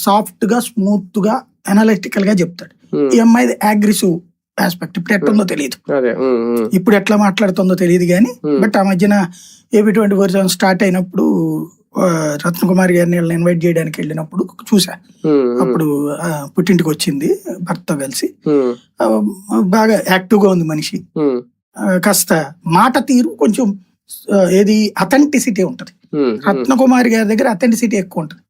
సాఫ్ట్గా స్మూత్గా అనలిటికల్గా చెప్తాడు. ఉమ్, ఈ అమ్మాయి అగ్రెసివ్ ఆస్పెక్ట్ ఇప్పుడు ఎట్లుందో తెలియదు ఉమ్, ఉమ్, ఇప్పుడు ఎట్లా మాట్లాడుతుందో తెలియదు కానీ Hmm. బట్ ఆ మధ్యన AB twenty four seven start అయినప్పుడు ఆ, రత్నకుమార్ గారిని వీళ్ళని ఇన్వైట్ చేయడానికి వెళ్ళినప్పుడు చూసా అప్పుడు పుట్టింటికి వచ్చింది భర్తతో కలిసి. బాగా యాక్టివ్గా ఉంది మనిషి. కాస్త మాట తీరు కొంచెం ఏది అథెంటిసిటీ ఉంటది. రత్నకుమారి గారి దగ్గర అథెంటిసిటీ ఎక్కువ ఉంటది.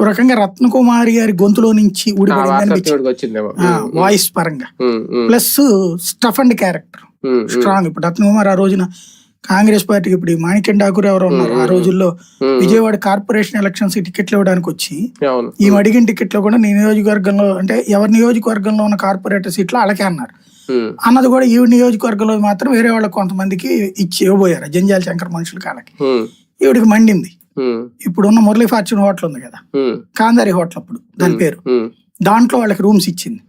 ఒక రకంగా రత్నకుమారి గారి గొంతులో నుంచి ఊడిపడింది వాయిస్ పరంగా. Plus stuff and character. Strong. ఇప్పుడు రత్నకుమార్ ఆ రోజున కాంగ్రెస్ పార్టీకి ఇప్పుడు మాణిక్యం ఠాకూర్ ఎవరు ఉన్నారు ఆ రోజుల్లో విజయవాడ కార్పొరేషన్ ఎలక్షన్స్ టికెట్లు ఇవ్వడానికి వచ్చి ఈ అడిగిన టికెట్లో కూడా నీ నియోజకవర్గంలో అంటే ఎవరి నియోజకవర్గంలో ఉన్న కార్పొరేటర్ సీట్లు అలాగే అన్నారు. అన్నది కూడా ఈ నియోజకవర్గంలో మాత్రం వేరే వాళ్ళకి కొంతమందికి ఇచ్చి ఇవ్వబోయారు జంజాల శంకర్ మనుషుల కాళ్ళకి. ఈవిడికి మండింది. ఇప్పుడున్న మురళీ ఫార్చ్యూన్ హోటల్ ఉంది కదా. కాందారి హోటల్ అప్పుడు దాని పేరు. దాంట్లో వాళ్ళకి రూమ్స్ ఇచ్చింది.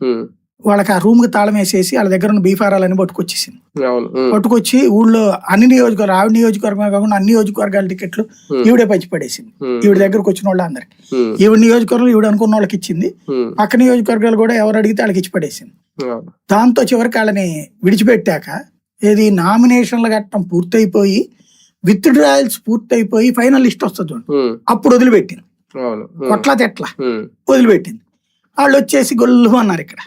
వాళ్ళకి ఆ రూమ్కి తాళం వేసేసి వాళ్ళ దగ్గర ఉన్న బీఫారాలని పట్టుకొచ్చేసింది. పట్టుకొచ్చి ఊళ్ళో అన్ని నియోజకవర్గాలు ఆవిడ నియోజకవర్గమే కాకుండా అన్ని నియోజకవర్గాల టికెట్లు. ఈవిడే పడేసింది. ఈవిడ దగ్గరకు వచ్చిన వాళ్ళందరికి. ఉమ్, ఈవిడ నియోజకవర్గం ఈవిడ అనుకున్న వాళ్ళకి ఇచ్చింది. పక్క నియోజకవర్గాలు కూడా ఎవరు అడిగితే వాళ్ళకి ఇచ్చి పడేసింది. దాంతో చివరికి వాళ్ళని విడిచిపెట్టాక ఏది నామినేషన్ల ఘట్టం పూర్తయిపోయి విత్ డ్రాయల్స్ పూర్తయిపోయి ఫైనల్ లిస్ట్ వస్తుంది అప్పుడు వదిలిపెట్టింది కొట్ల తెట్ల వదిలిపెట్టింది. వాళ్ళు వచ్చేసి గొల్లు అన్నారు ఇక్కడ.